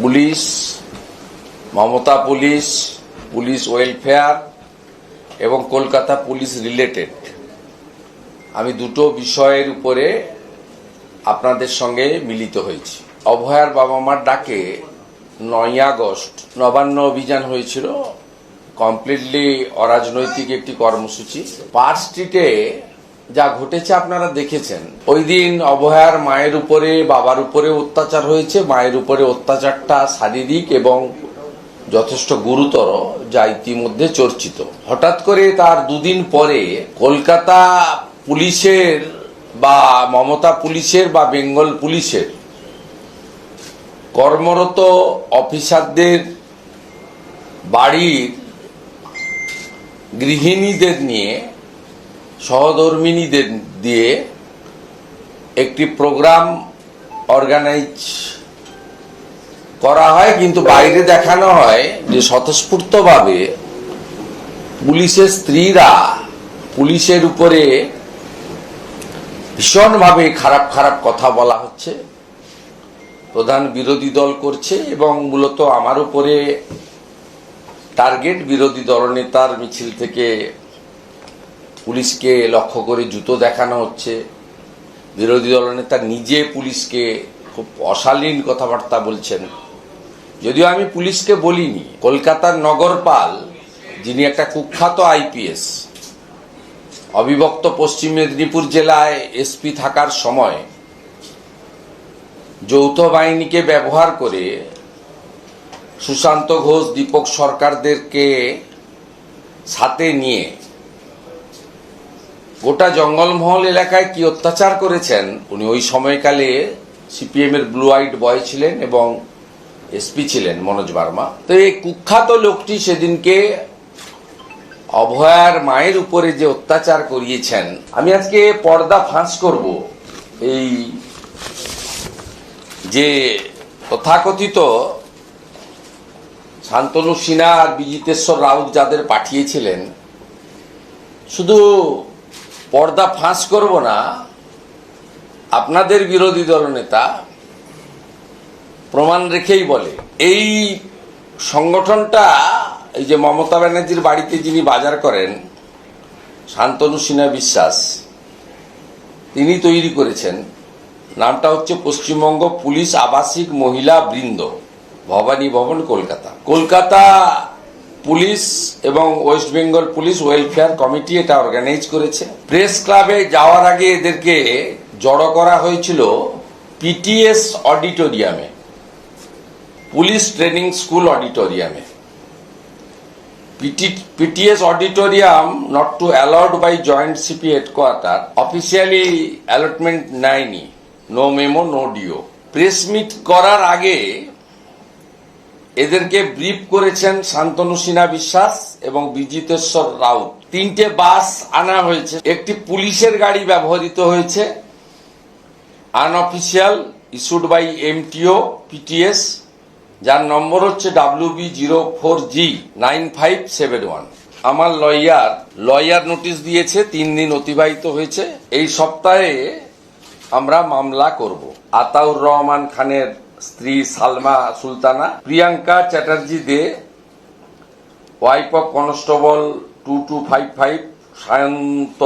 Police, Mamata police police welfare এবং Kolkata police related আমি দুটো বিষয়ের উপরে আপনাদের সঙ্গে মিলিত হয়েছি। অভয়ার বাবা মার ডাকে নয় আগস্ট, নবান্ন অভিযান হয়েছিল। কমপ্লিটলি অরাজনৈতিক একটি কর্মসূচি। পার্ক স্ট্রিটে যা ঘটেছে আপনারা দেখেছেন। ওই দিন অবহার মায়ের উপরে, বাবার উপরে অত্যাচার হয়েছে। মায়ের উপরে অত্যাচারটা শারীরিক এবং যথেষ্ট গুরুতর যা ইতিমধ্যে চর্চিত। হঠাৎ করে তার দুদিন পরে কলকাতা পুলিশের বা মমতা পুলিশের বা বেঙ্গল পুলিশের কর্মরত অফিসারদের বাড়ির গৃহিণীদের নিয়ে সহধর্মিনীদের দিয়ে একটি প্রোগ্রাম অর্গানাইজ করা হয়, কিন্তু বাইরে দেখানো হয় যে স্বতঃস্ফূর্তভাবে পুলিশের স্ত্রীরা পুলিশের উপরে ভীষণভাবে খারাপ খারাপ কথা বলা হচ্ছে। প্রধান বিরোধী দল করছে এবং মূলত আমার উপরে টার্গেট বিরোধী দলনেতার মিছিল থেকে পুলিশকে লক্ষ্য করে জুতো দেখানো হচ্ছে। বিরোধী দলনেতা নিজে পুলিশকে খুব অশালীন কথাবার্তা বলছেন। যদিও আমি পুলিশকে বলিনি, কলকাতার নগরপাল, যিনি একটা কুখ্যাত আইপিএস, অবিভক্ত পশ্চিম মেদিনীপুর জেলায় এসপি থাকার সময় যৌথ বাহিনীকে ব্যবহার করে সুশান্ত ঘোষ, দীপক সরকারদেরকে সাথে নিয়ে গোটা জঙ্গলমহল এলাকায় কি অত্যাচার করেছেন? উনি ওই সময়কালে সিপিএম এর ব্লু আইট বয় ছিলেন এবং এসপি ছিলেন মনোজ বার্মা। তো এই কুখ্যাত লোকটি সেদিনকে অভয়ার মায়ের উপরে যে অত্যাচার করিয়েছেন, আমি আজকে পর্দা ফাঁস করব। এই যে তথাকথিত শান্তনু সিনহা আর বিজিতেশ্বর রাউত যাদের পাঠিয়েছিলেন, শুধু পর্দা ফাঁস করব না, আপনাদের বিরোধী দলনেতা প্রমাণ রেখেই বলে, এই সংগঠনটা, এই যে মমতা ব্যানার্জির বাড়িতে যিনি বাজার করেন, শান্তনু সিনহা বিশ্বাস, তিনি তৈরি করেছেন। নামটা হচ্ছে পশ্চিমবঙ্গ পুলিশ আবাসিক মহিলা বৃন্দ, ভবানী ভবন, কলকাতা। কলকাতা পুলিশ এবং West Bengal police welfare committee এটা অর্গানাইজ করেছে। প্রেস ক্লাবে যাওয়ার আগে এদেরকে জড়ো করা হয়েছিল পিটিএস অডিটোরিয়ামে, পুলিশ ট্রেনিং স্কুল অডিটোরিয়ামে। PTS auditorium not to allowed by joint CP headquarter officially allotment নেয়নি no. Memo no DO press meet করার আগে এদেরকে ব্রিফ করেছেন শান্তনু সিনহা বিশ্বাস এবং বিজিতেশ্বর রাউত। তিনটে বাস আনা হয়েছে। একটি পুলিশের গাড়ি ব্যবহৃত হয়েছে। Unofficial issued by MTO PTS যার নম্বর হচ্ছে W B zero four G nine five seven one আমার লয়ার লয়ার নোটিশ দিয়েছে, তিন দিন অতিবাহিত হয়েছে। এই সপ্তাহে আমরা মামলা করব। আতাউর রহমান খানের স্ত্রী Salma Sultana, Priyanka Chatterjee Dey wife of constable two two five five, Sayanta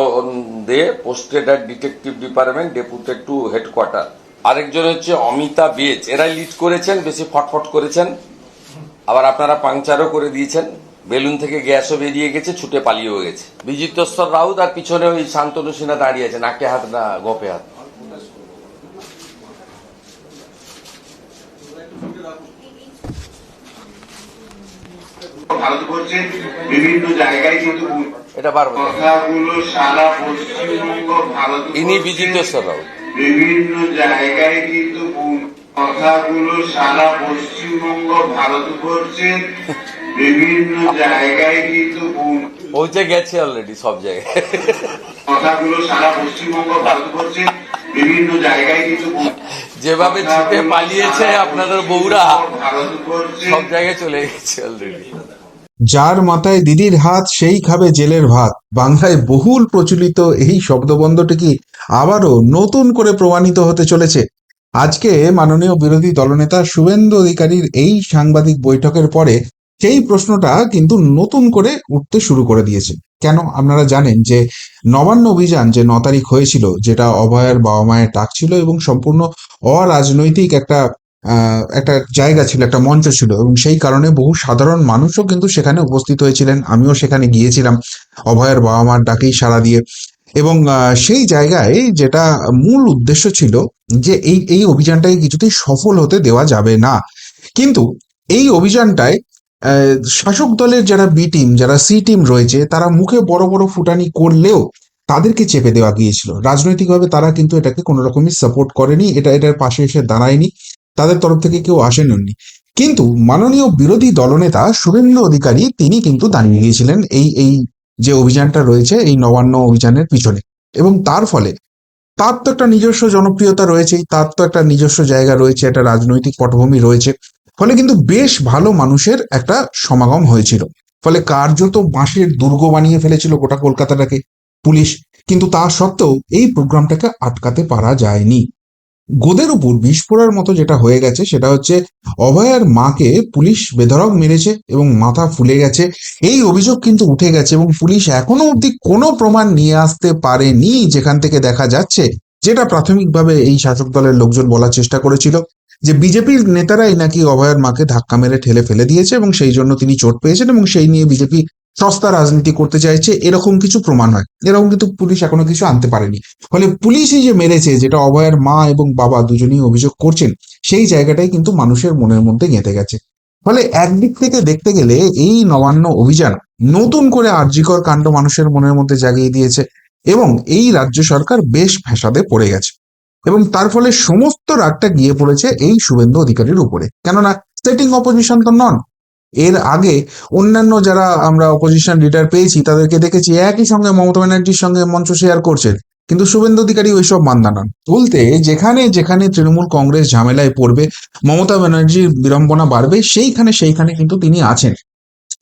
Dey posted at detective department, deputed to headquarter. আরেকজন হচ্ছে অমিতা বেজ। এরাই লিড করেছেন, বেশি ফটফট করেছেন। আবার আপনারা পাংচারও করে দিয়েছেন। বেলুন থেকে গ্যাসও বেরিয়ে গেছে, ছুটে পালিয়েও গেছে। বিজিতস্তর রাউত আর পিছনে ওই শান্তনু সিনহা দাঁড়িয়ে আছে, নাকে হাত না, গোপে হাত। ভারতবর্ষের বিভিন্ন জায়গায় কিন্তু এটা পারব কথাগুলো সারা পশ্চিমবঙ্গ ভারত ইনি বিভিন্ন জায়গায় কিন্তু কথাগুলো সারা পশ্চিমবঙ্গ ভারতবর্ষের বিভিন্ন জায়গায় কিন্তু পৌঁছে গেছে অলরেডি সব জায়গায়। কথাগুলো সারা পশ্চিমবঙ্গ ভারতবর্ষের বিভিন্ন জায়গায় কিন্তু যেভাবে ছুটে পালিয়েছে আপনাদের বউরা সব জায়গায় চলে গেছে অলরেডি যার মাথায় দিদির হাত, সেই খাবে জেলের ভাত। বাংলায় বহুল প্রচলিত এই শব্দবন্ধটি কি আবারও নতুন করে প্রমাণিত হতে চলেছে? আজকে মাননীয় বিরোধী দলনেতা শুভেন্দু অধিকারীর এই সাংবাদিক বৈঠকের পরে সেই প্রশ্নটা কিন্তু নতুন করে উঠতে শুরু করে দিয়েছে। কেন? আপনারা জানেন যে নবান্ন অভিযান যে ন তারিখ হয়েছিল, যেটা অভয়ের বাবা মায়ের ডাক ছিল এবং সম্পূর্ণ অরাজনৈতিক একটা একটা জায়গা ছিল, একটা মঞ্চ ছিল এবং সেই কারণে বহু সাধারণ মানুষও কিন্তু সেখানে উপস্থিত হয়েছিলেন। আমিও সেখানে গিয়েছিলাম অভয়ের বাবা মার ডাকেই সাড়া দিয়ে। এবং সেই জায়গায় যেটা মূল উদ্দেশ্য ছিল যে এই এই অভিযানটাকে কিছুতেই সফল হতে দেওয়া যাবে না। কিন্তু এই অভিযানটায় শাসক দলের যারা বি টিম যারা সি টিম রয়েছে, তারা মুখে বড় বড় ফুটানি করলেও তাদেরকে চেপে দেওয়া গিয়েছিল। রাজনৈতিকভাবে তারা কিন্তু এটাকে কোনো রকমই সাপোর্ট করেনি, এটা, এটার পাশে এসে দাঁড়ায়নি। তাদের তরফ থেকে কেউ আসেননি কিন্তু মাননীয় বিরোধী দলনেতা শুভেন্দু অধিকারী, তিনি কিন্তু দাঁড়িয়ে গিয়েছিলেন এই এই যে অভিযানটা রয়েছে, এই নবান্ন অভিযানের পিছনে। এবং তার ফলে তার তো একটা নিজস্ব জনপ্রিয়তা রয়েছেই, তার তো একটা নিজস্ব জায়গা রয়েছে, একটা রাজনৈতিক পটভূমি রয়েছে। ফলে কিন্তু বেশ ভালো মানুষের একটা সমাগম হয়েছিল। ফলে কার্যত বাঁশের দুর্গ বানিয়ে ফেলেছিল গোটা কলকাতাটাকে, পুলিশ। কিন্তু তা সত্ত্বেও এই প্রোগ্রামটাকে আটকাতে পারা যায়নি। গোদের উপর বিষ ফোড়ার মতো যেটা হয়ে গেছে, সেটা হচ্ছে অভয়ার মাকে পুলিশ বেধড়ক মেরেছে এবং মাথা ফুলে গেছে। এই অভিযোগ কিন্তু উঠে গেছে এবং পুলিশ এখনও অবধি কোনো প্রমাণ নিয়ে আসতে পারেনি, যেখান থেকে দেখা যাচ্ছে যেটা প্রাথমিকভাবে এই শাসক দলের লোকজন বলার চেষ্টা করেছিল যে বিজেপির নেতারাই নাকি অভয়ার মাকে ধাক্কা মেরে ঠেলে ফেলে দিয়েছে এবং সেই জন্য তিনি চোট পেয়েছেন এবং সেই নিয়ে বিজেপি সস্তা রাজনীতি করতে চাইছে, এরকম কিছু প্রমাণ হয়। এরকম কিন্তু পুলিশ এখনও কিছু আনতে পারেনি। ফলে পুলিশই যে মেরেছে, যেটা অভয়ের মা এবং বাবা দুজনেই অভিযোগ করছেন, সেই জায়গাটাই কিন্তু মানুষের মনের মধ্যে গেঁথে গেছে। ফলে একদিক থেকে দেখতে গেলে এই নবান্ন অভিযান নতুন করে আর্যিকর কাণ্ড মানুষের মনের মধ্যে জাগিয়ে দিয়েছে এবং এই রাজ্য সরকার বেশ ফ্যাসাদে পড়ে গেছে। এবং তার ফলে সমস্ত রাগটা গিয়ে পড়েছে এই শুভেন্দু অধিকারীর উপরে। কেননা সেটিং অপোজিশন তো নন। এর আগে অন্যান্য যারা আমরা অপোজিশন লিডার পেয়েছি, তাদেরকে দেখেছি একই সঙ্গে মমতা ব্যানার্জির সঙ্গে মঞ্চ শেয়ার করছেন। কিন্তু শুভেন্দু অধিকারী ওইসব মান্দা নন বলতে যেখানে যেখানে তৃণমূল কংগ্রেস ঝামেলায় পড়বে, মমতা ব্যানার্জির বিড়ম্বনা বাড়বে, সেইখানে সেইখানে কিন্তু তিনি আছেন।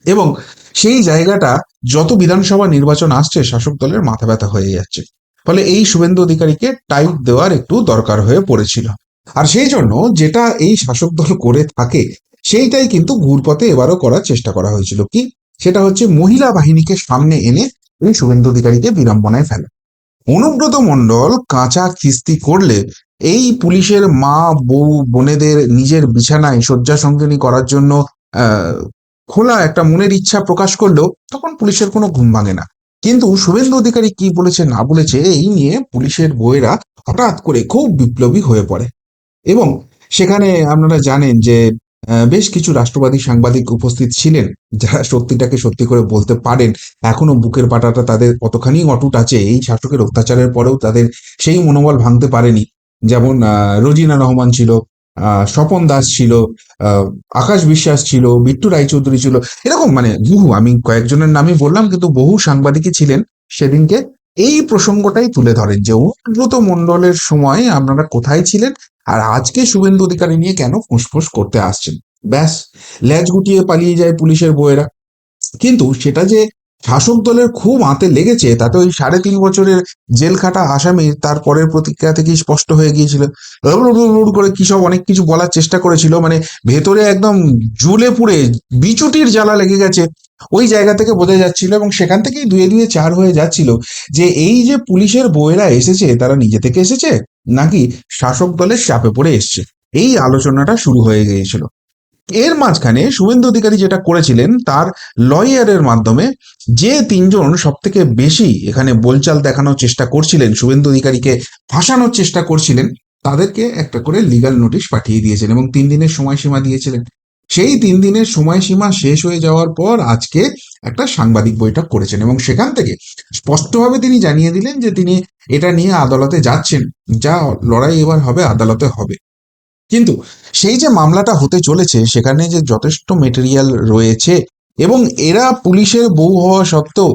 এবং সেই জায়গাটা যত বিধানসভা নির্বাচন আসছে, শাসক দলের মাথা ব্যথা হয়ে যাচ্ছে। ফলে এই শুভেন্দু অধিকারীকে টাইট দেওয়ার একটু দরকার হয়ে পড়েছিল। আর সেই জন্য যেটা এই শাসক দল করে থাকে সেইটাই কিন্তু ঘুরপথে এবারও করার চেষ্টা করা হয়েছিল। কি? সেটা হচ্ছে মহিলা বাহিনীকে সামনে এনে এই শুভেন্দু অধিকারীকে বিড়ম্বনায় ফেলা। অনুব্রত মণ্ডল কাঁচা কিস্তি করলে এই পুলিশের মা, বউ, বোনেদের নিজের বিছানায় শয্যা সঙ্গিনী করার জন্য খোলা একটা মনের ইচ্ছা প্রকাশ করলেও তখন পুলিশের কোনো ঘুম ভাঙে না। কিন্তু শুভেন্দু অধিকারী কি বলেছে, না বলেছে, এই নিয়ে পুলিশের বইয়েরা হঠাৎ করে খুব বিপ্লবী হয়ে পড়ে। এবং সেখানে আপনারা জানেন যে বেশ কিছু রাষ্ট্রবাদী সাংবাদিক উপস্থিত ছিলেন, যারা সত্যিটাকে সত্যি করে বলতে পারেন। এখনও বুকের পাটাটা তাদের কতখানি অটুট আছে, এই শাসকের অত্যাচারের পরেও তাদের সেই মনোবল ভাঙতে পারেনি। যেমন রোজিনা রহমান ছিল স্বপন দাস ছিল আকাশ বিশ্বাস ছিল, বিট্টু রায়চৌধুরী ছিল। এরকম মানে বহু আমি কয়েকজনের নামই বললাম, কিন্তু বহু সাংবাদিকই ছিলেন সেদিনকে। এই প্রসঙ্গটাই তুলে ধরেন যে অনুব্রত মন্ডলের সময় আপনারা কোথায় ছিলেন আর আজকে শুভেন্দু অধিকারী নিয়ে কেন ফুসফুস করতে আসছেন? ব্যাস, ল্যাজ গুটিয়ে পালিয়ে যায় পুলিশের বইয়েরা কিন্তু সেটা যে শাসক দলের খুব আঁতে লেগেছে। তাতে ওই সাড়ে তিন বছরের জেল খাটা আসামির তার পরের প্রতিক্রিয়া থেকেই স্পষ্ট হয়ে গিয়েছিল। করে কি সব অনেক কিছু বলার চেষ্টা করেছিল মানে ভেতরে একদম জুলে পুড়ে বিচুটির জ্বালা লেগে গেছে ওই জায়গা থেকে বোঝা যাচ্ছিল এবং সেখান থেকেই দুয়ে দুয়ে চার হয়ে যাচ্ছিল যে এই যে পুলিশের বইয়েরা এসেছে তারা নিজে থেকে এসেছে নাকি শাসক দলের চাপে পড়ে এসছে এই আলোচনাটা শুরু হয়ে গিয়েছিল এর মাঝখানে শুভেন্দু অধিকারী যেটা করেছিলেন, তার লয়ারের মাধ্যমে যে তিনজন সব থেকে বেশি এখানে বলচাল দেখানোর চেষ্টা করছিলেন, শুভেন্দু অধিকারীকে ফাঁসানোর চেষ্টা করছিলেন, তাদেরকে একটা করে লিগাল নোটিশ পাঠিয়ে দিয়েছেন এবং তিন দিনের সময়সীমা দিয়েছিলেন। সেই তিন দিনের সময়সীমা শেষ হয়ে যাওয়ার পর আজকে একটা সাংবাদিক বৈঠক করেছেন এবং সেখান থেকে স্পষ্টভাবে তিনি জানিয়ে দিলেন যে তিনি এটা নিয়ে আদালতে যাচ্ছেন, যা লড়াই এবার হবে, আদালতে হবে। কিন্তু সেই যে মামলাটা হতে চলেছে, সেখানে যে যথেষ্ট মেটেরিয়াল রয়েছে এবং এরা পুলিশের বউ হওয়া সত্ত্বেও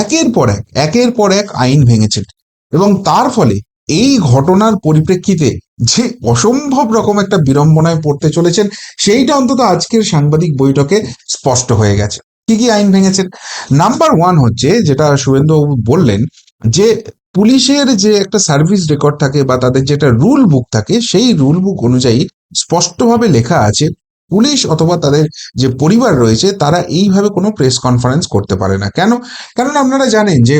একের পর এক, একের পর এক আইন ভেঙেছেন এবং তার ফলে এই ঘটনার পরিপ্রেক্ষিতে যে অসম্ভব রকম একটা বিড়ম্বনায় পড়তে চলেছেন, সেইটা অন্তত আজকের সাংবাদিক বৈঠকে স্পষ্ট হয়ে গেছে। কি কি আইন ভেঙেছেন নাম্বার ওয়ান হচ্ছে, যেটা শুভেন্দুবাবু বললেন, যে পুলিশের যে একটা সার্ভিস রেকর্ড থাকে বা তাদের যেটা রুল বুক থাকে, সেই রুল বুক অনুযায়ী স্পষ্টভাবে লেখা আছে, পুলিশ অথবা তাদের যে পরিবার রয়েছে, তারা এইভাবে কোনো প্রেস কনফারেন্স করতে পারে না। কেন? কারণ আপনারা জানেন যে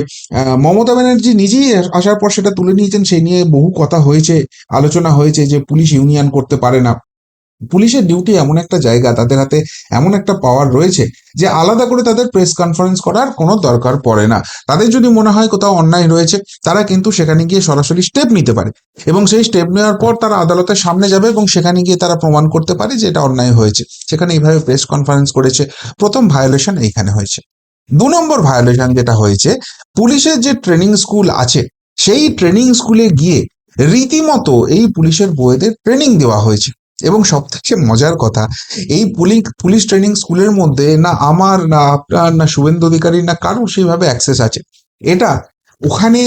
মমতা ব্যানার্জি নিজেই আসার পর সেটা তুলে নিয়েছেন, সেই নিয়ে বহু কথা হয়েছে, আলোচনা হয়েছে যে পুলিশ ইউনিয়ন করতে পারে না। পুলিশের ডিউটি এমন একটা জায়গা, তাদের হাতে এমন একটা পাওয়ার রয়েছে যে আলাদা করে তাদের প্রেস কনফারেন্স করার কোনো দরকার পড়ে না। তাদের যদি মনে হয় কোথাও অন্যায় রয়েছে, তারা কিন্তু সেখানে গিয়ে সরাসরি স্টেপ নিতে পারে এবং সেই স্টেপ নেওয়ার পর তারা আদালতের সামনে যাবে এবং সেখানে গিয়ে তারা প্রমাণ করতে পারে যে এটা অন্যায় হয়েছে। সেখানে এইভাবে প্রেস কনফারেন্স করেছে। প্রথম ভায়োলেশন এইখানে হয়েছে। দু নম্বর ভায়োলেশন যেটা হয়েছে, পুলিশের যে ট্রেনিং স্কুল আছে, সেই ট্রেনিং স্কুলে গিয়ে রীতিমতো এই পুলিশের বইয়েদের ট্রেনিং দেওয়া হয়েছে। এবং সব থেকে মজার কথা, এই পুলিশ পুলিশ ট্রেনিং স্কুলের মধ্যে না আমার, না আপনার, না শুভেন্দু অধিকারী, না কারও সেইভাবে অ্যাক্সেস আছে। এটা ওখানে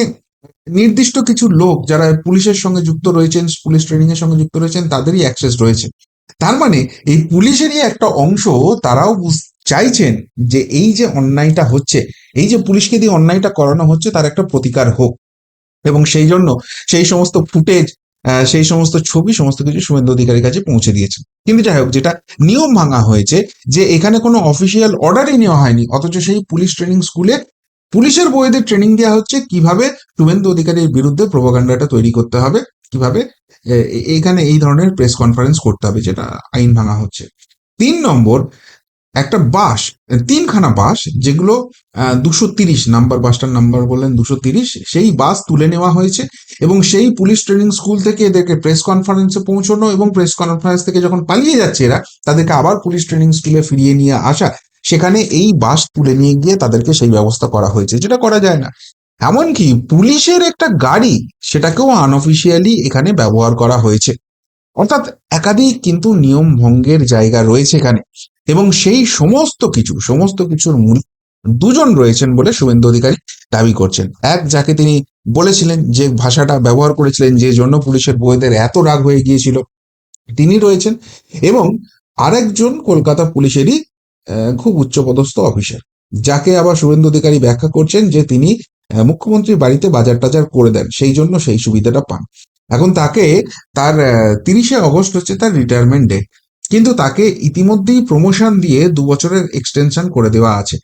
নির্দিষ্ট কিছু লোক যারা পুলিশের সঙ্গে যুক্ত রয়েছেন, পুলিশ ট্রেনিং এর সঙ্গে যুক্ত রয়েছেন, তাদেরই অ্যাক্সেস রয়েছে। তার মানে এই পুলিশেরই একটা অংশ তারাও চাইছেন যে এই যে অন্যায়টা হচ্ছে, এই যে পুলিশকে দিয়ে অন্যায়টা করানো হচ্ছে, তার একটা প্রতিকার হোক। এবং সেই জন্য সেই সমস্ত ফুটেজ সেই সমস্ত ছবি, সমস্ত কিছু শুভেন্দু অধিকারীর কাছে পৌঁছে দিয়েছে। কিন্তু যাই হোক, যেটা নিয়ম ভাঙা হয়েছে, যে এখানে কোনো অফিসিয়াল অর্ডারই নেওয়া হয়নি, অথচ সেই পুলিশ ট্রেনিং স্কুলে পুলিশের বইদের ট্রেনিং দেওয়া হচ্ছে, কীভাবে শুভেন্দু অধিকারীর বিরুদ্ধে প্রোপাগান্ডাটা তৈরি করতে হবে, কীভাবে এখানে এই ধরনের প্রেস কনফারেন্স করতে হবে, যেটা আইন ভাঙা হচ্ছে। তিন নম্বর একটা বাস, তিনখানা বাস যেগুলো দুশো তিরিশ নাম্বার বাসটার নাম্বার বললেন দুশো তিরিশ, সেই বাস তুলে নেওয়া হয়েছে এবং সেই পুলিশ ট্রেনিং স্কুল থেকে এদেরকে প্রেস কনফারেন্সে পৌঁছানো এবং প্রেস কনফারেন্স থেকে যখন পালিয়ে যাচ্ছে এরা, তাদেরকে আবার পুলিশ ট্রেনিং স্কুলে ফিরিয়ে নিয়ে আসা। সেখানে এই বাস তুলে নিয়ে গিয়ে তাদেরকে সেই ব্যবস্থা করা হয়েছে, যেটা করা যায় না। এমনকি পুলিশের একটা গাড়ি, সেটাকেও আনঅফিসিয়ালি এখানে ব্যবহার করা হয়েছে। অর্থাৎ একাধিক কিন্তু নিয়ম ভঙ্গের জায়গা রয়েছে এখানে। এবং সেই সমস্ত কিছু, সমস্ত কিছুর মূল দুজন রয়েছেন বলে শুভেন্দু অধিকারী দাবি করছেন। এক, যাকে তিনি বলেছিলেন যে ভাষাটা ব্যবহার করেছিলেন যে জন্য পুলিশের বইদের এত রাগ হয়ে গিয়েছিল, তিনি রয়েছেন এবং আরেকজন কলকাতা পুলিশেরই খুব উচ্চপদস্থ অফিসার, যাকে আবার শুভেন্দু অধিকারী ব্যাখ্যা করছেন যে তিনি মুখ্যমন্ত্রীর বাড়িতে বাজার টাজার করে দেন, সেই জন্য সেই সুবিধাটা পান। এখন তাকে তার তিরিশে অগস্ট হচ্ছে তার রিটায়ারমেন্ট ডে কিন্তু তাকে ইতিমধ্যেই প্রমোশন দিয়ে দু বছরের এক্সটেনশন করে দেওয়া আছে।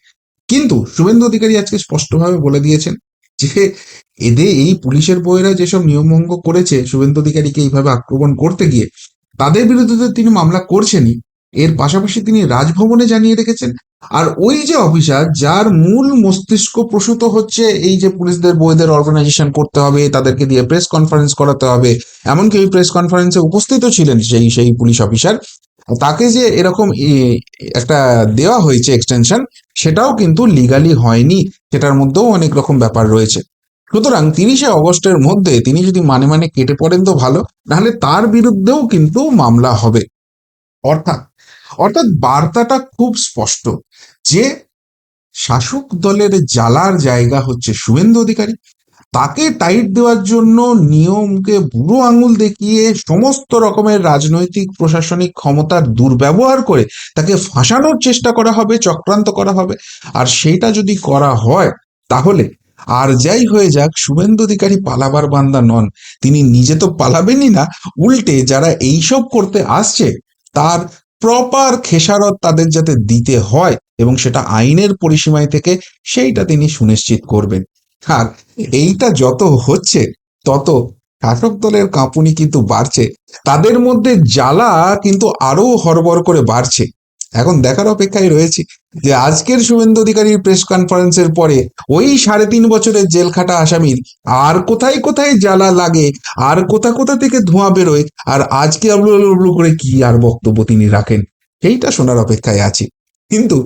কিন্তু শুভেন্দু অধিকারী আজকে স্পষ্টভাবে বলে দিয়েছেন যে এদের এই পুলিশের বইয়েরা যেসব নিয়মভঙ্গ করেছে শুভেন্দু অধিকারীকে এইভাবে আক্রমণ করতে গিয়ে, তাদের বিরুদ্ধে তিনি মামলা করছেনই। এর পাশাপাশি তিনি রাজভবনে জানিয়ে রেখেছেন, আর ওই যে অফিসার যার মূল মস্তিষ্ক প্রসূত হচ্ছে এই যে পুলিশদের বইদের অর্গানাইজেশন করতে হবে, তাদেরকে দিয়ে প্রেস কনফারেন্স করাতে হবে, এমনকি ওই প্রেস কনফারেন্সে উপস্থিত ছিলেন সেই সেই পুলিশ অফিসার তাকে যে এরকম একটা দেওয়া হয়েছে এক্সটেনশন সেটাও কিন্তু লিগালি হয়নি। সেটার মধ্যেও অনেক রকম ব্যাপার রয়েছে। সুতরাং তিরিশে অগস্টের মধ্যে তিনি যদি মানে মানে কেটে পড়েন তো ভালো, নাহলে তার বিরুদ্ধেও কিন্তু মামলা হবে। অর্থাৎ অর্থাৎ বার্তাটা খুব স্পষ্ট যে শাসক দলের জ্বালার জায়গা হচ্ছে শুভেন্দু অধিকারী। তাকে টাইট দেওয়ার জন্য নিয়মকে বুড়ো আঙুল দেখিয়ে সমস্ত রকমের রাজনৈতিক, প্রশাসনিক ক্ষমতার দুর্ব্যবহার করে তাকে ফাঁসানোর চেষ্টা করা হবে, চক্রান্ত করা হবে। আর সেটা যদি করা হয়, তাহলে আর যাই হয়ে যাক, শুভেন্দু অধিকারী পালাবার বান্দা নন। তিনি নিজে তো পালাবেনই না, উল্টে যারা এইসব করতে আসছে, তার প্রপার খেসারত তাদের যাতে দিতে হয় এবং সেটা আইনের পরিসীমায় থেকে, সেইটা তিনি সুনিশ্চিত করবেন। আর এইটা যত হচ্ছে, তত শাসক দলের কাঁপুনি কিন্তু বাড়ছে। তাদের মধ্যে জ্বালা কিন্তু আরও হরবর করে বাড়ছে। এখন দেখার অপেক্ষায় রয়েছে যে আজকের শুভেন্দু অধিকারীর প্রেস কনফারেন্সের পরে ওই সাড়ে তিন বছরের জেল খাটা আসামির আর কোথায় কোথায় জ্বালা লাগে, আর কোথা কোথা থেকে ধোঁয়া বেরোয়, আর আজকে আবলু আবলু করে কি আর বক্তব্য তিনি রাখেন, সেইটা শোনার অপেক্ষায় আছি। কিন্তু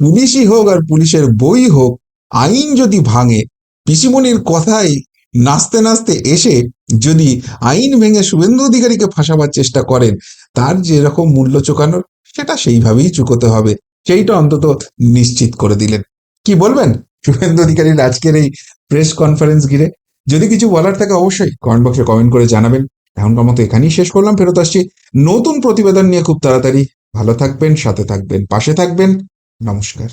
পুলিশই হোক আর পুলিশের বই হোক, আইন যদি ভাঙে পিসিমণির কথাই নাচতে নাচতে এসে যদি আইন ভেঙে শুভেন্দু অধিকারীকে ফাঁসাবার চেষ্টা করেন, তার যেরকম মূল্য চোকানোর, সেটা সেইভাবেই চুকোতে হবে। সেইটা অন্তত নিশ্চিত করে দিলেন। কি বলবেন? শুভেন্দু অধিকারীর আজকের এই প্রেস কনফারেন্স ঘিরে। যদি কিছু বলার থাকে অবশ্যই কমেন্ট বক্সে কমেন্ট করে জানাবেন। এখনকার মতো এখানেই শেষ করলাম, ফেরত আসছি নতুন প্রতিবেদন নিয়ে খুব তাড়াতাড়ি। ভালো থাকবেন, সাথে থাকবেন, পাশে থাকবেন। নমস্কার।